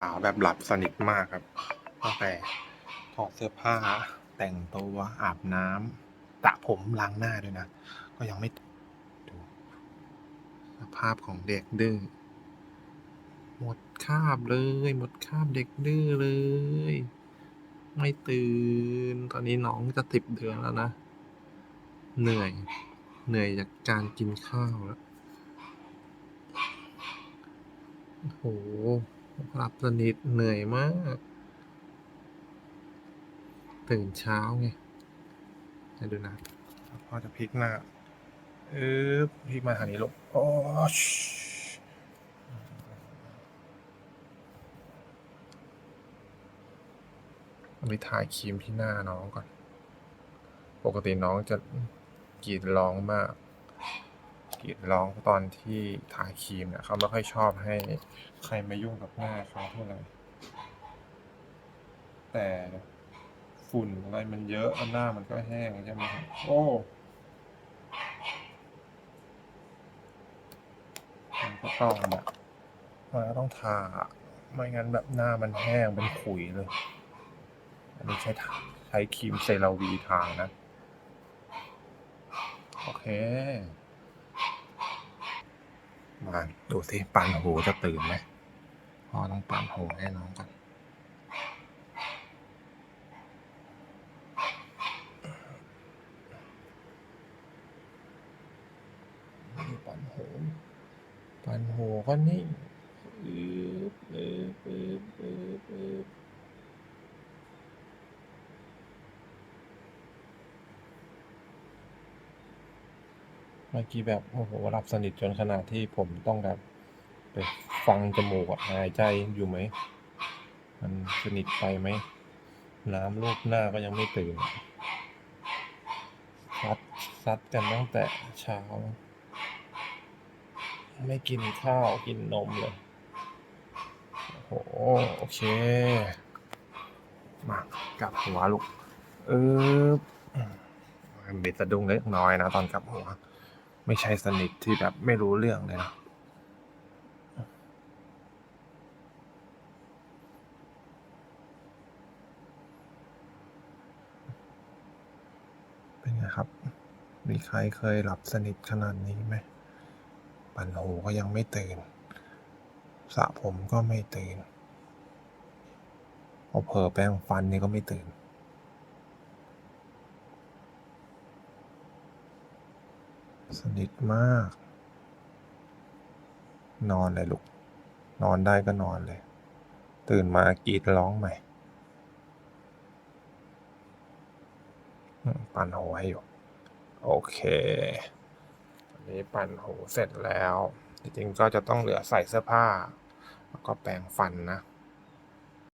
สาวแบบหลับสนิทมากครับตั้งแต่ถอดเสื้อผ้า แต่งตัวอาบน้ำตะผมล้างหน้าด้วยนะ ก็ยังไม่ดูสภาพของเด็กดื้อหมดคาบเลย หมดคาบเด็กดื้อเลย ไม่ตื่น ตอนนี้น้องจะสิบเดือนแล้วนะ เหนื่อย เหนื่อยจากการกินข้าวแล้วโอ้โห หลับสนิทเหนื่อยมาก ตื่นเช้าไงให้ดูนะพ่อจะพลิกหน้าเอ๊บพลิกมาทางนี้ลูกโอ้ชไปทาครีมที่หน้าน้องก่อน ปกติน้องจะกรีดร้องมาก กรีดร้องตอนที่ทาครีมเนี่ยเขาไม่ค่อยชอบให้ใครมายุ่งกับหน้าเขาเท่าไหร่แต่ฝุ่นอะไรมันเยอะหน้ามันก็แห้งใช่ไหมครับโอ้มันก็ต้องแบบมันก็ต้องทาไม่งั้นแบบหน้ามันแห้งเป็นขุยเลย อันนี้ใช้ทาใช้ครีมเซราวีทานะ โอเค มาดูสิปันหูจะตื่นไหมพ่อต้องปันหูให้น้องก่อนปันหูปันหูก็นิ่งอือบอึบอึบอึบ เมื่อกี้แบบโอ้โหหลับสนิทจนขนาดที่ผมต้องแบบไปฟังจมูกหายใจอยู่ไหม มันสนิทไปไหม น้ำลูบหน้าก็ยังไม่ตื่นซัดซัดกันตั้งแต่เช้า ไม่กินข้าวกินนมเลย โอ้โหโอเค มากลับหัวลูก เออเบ็ดสะดุ้งเล็กน้อยนะตอนกลับหัว ไม่ใช่สนิทที่แบบไม่รู้เรื่องเลยนะเป็นไงครับ มีใครเคยหลับสนิทขนาดนี้ไหมปั่นหูก็ยังไม่ตื่นสระผมก็ไม่ตื่นพอเผลอแปรงฟันนี่ก็ไม่ตื่น สนิทมาก นอนเลยลูก นอนได้ก็นอนเลย ตื่นมากรีดร้องใหม่ ปั่นหูให้อยู่ โอเคอันนี้ปั่นหูเสร็จแล้ว จริงๆก็จะต้องเหลือใส่เสื้อผ้า แล้วก็แปรงฟันนะ